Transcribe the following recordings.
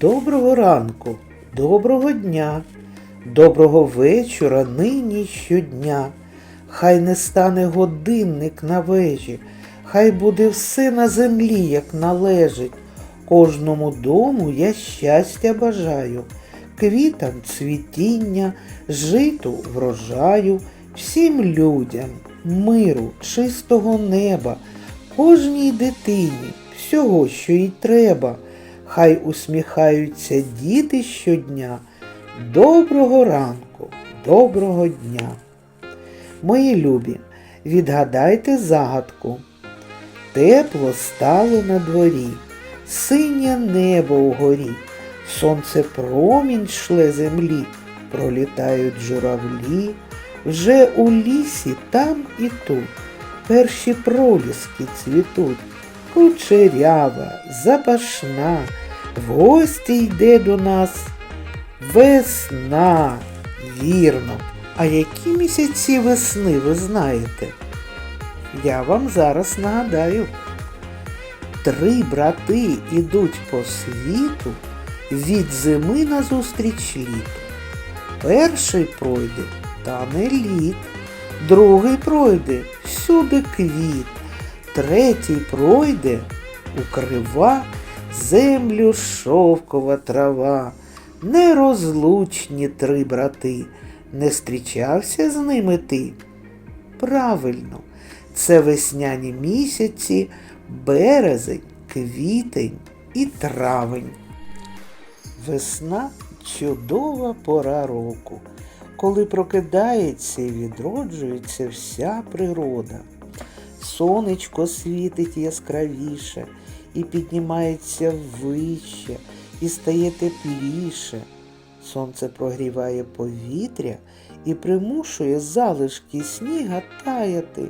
Доброго ранку, доброго дня, доброго вечора нині щодня. Хай не стане годинник на вежі, хай буде все на землі, як належить. Кожному дому я щастя бажаю, квітам цвітіння, житу врожаю, всім людям, миру, чистого неба, кожній дитині, всього, що їй треба. Хай усміхаються діти щодня. Доброго ранку, доброго дня. Мої любі, відгадайте загадку. Тепло стало на дворі, синє небо угорі, сонце промінь шле землі, пролітають журавлі, вже у лісі там і тут перші проліски цвітуть, кучерява, запашна, в гості йде до нас весна, вірно. А які місяці весни ви знаєте? Я вам зараз нагадаю. Три брати ідуть по світу від зими назустріч літу. Перший пройде, та не літ, другий пройде всюди квіт, третій пройде укрива землю шовкова трава. Нерозлучні три брати, не зустрічався з ними ти. Правильно, це весняні місяці, березень, квітень і травень. Весна чудова пора року, коли прокидається і відроджується вся природа. Сонечко світить яскравіше і піднімається вище, і стає тепліше. Сонце прогріває повітря і примушує залишки сніга таяти,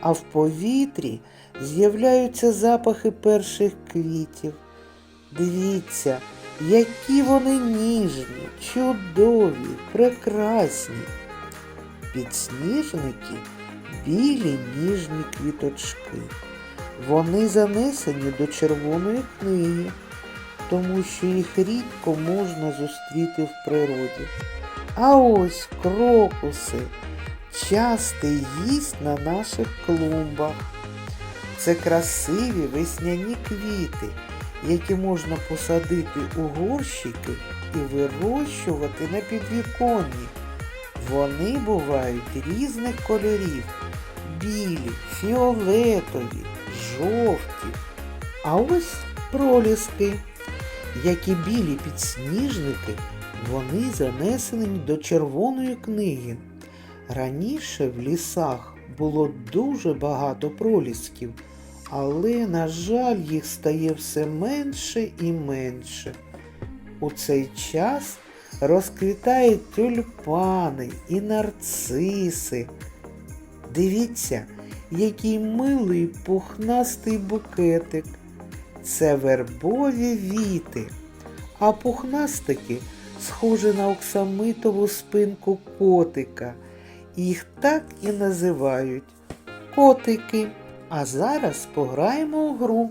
а в повітрі з'являються запахи перших квітів. Дивіться, які вони ніжні, чудові, прекрасні. Підсніжники білі ніжні квіточки. Вони занесені до червоної книги, тому що їх рідко можна зустріти в природі. А ось крокуси частий гість на наших клумбах. Це красиві весняні квіти, які можна посадити у горщики і вирощувати на підвіконні. Вони бувають різних кольорів білі, фіолетові, жовті. А ось проліски, які білі підсніжники, вони занесені до червоної книги. Раніше в лісах було дуже багато пролісків, але, на жаль, їх стає все менше і менше. У цей час розквітають тюльпани і нарциси. Дивіться, який милий пухнастий букетик. Це вербові віти, а пухнастики схожі на оксамитову спинку котика. Їх так і називають котики. А зараз пограємо у гру.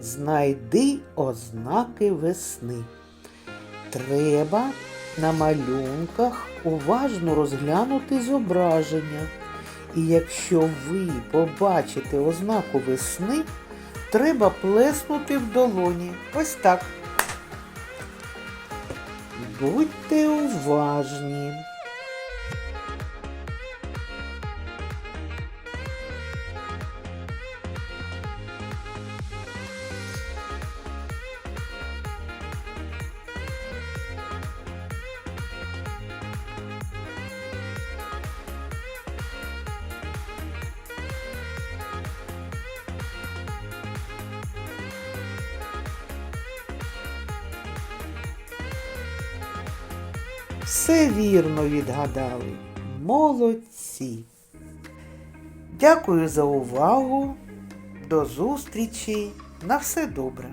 Знайди ознаки весни. Треба на малюнках уважно розглянути зображення. І якщо ви побачите ознаку весни, треба плеснути в долоні. Ось так. Будьте уважні. Все вірно відгадали. Молодці. Дякую за увагу. До зустрічі. На все добре.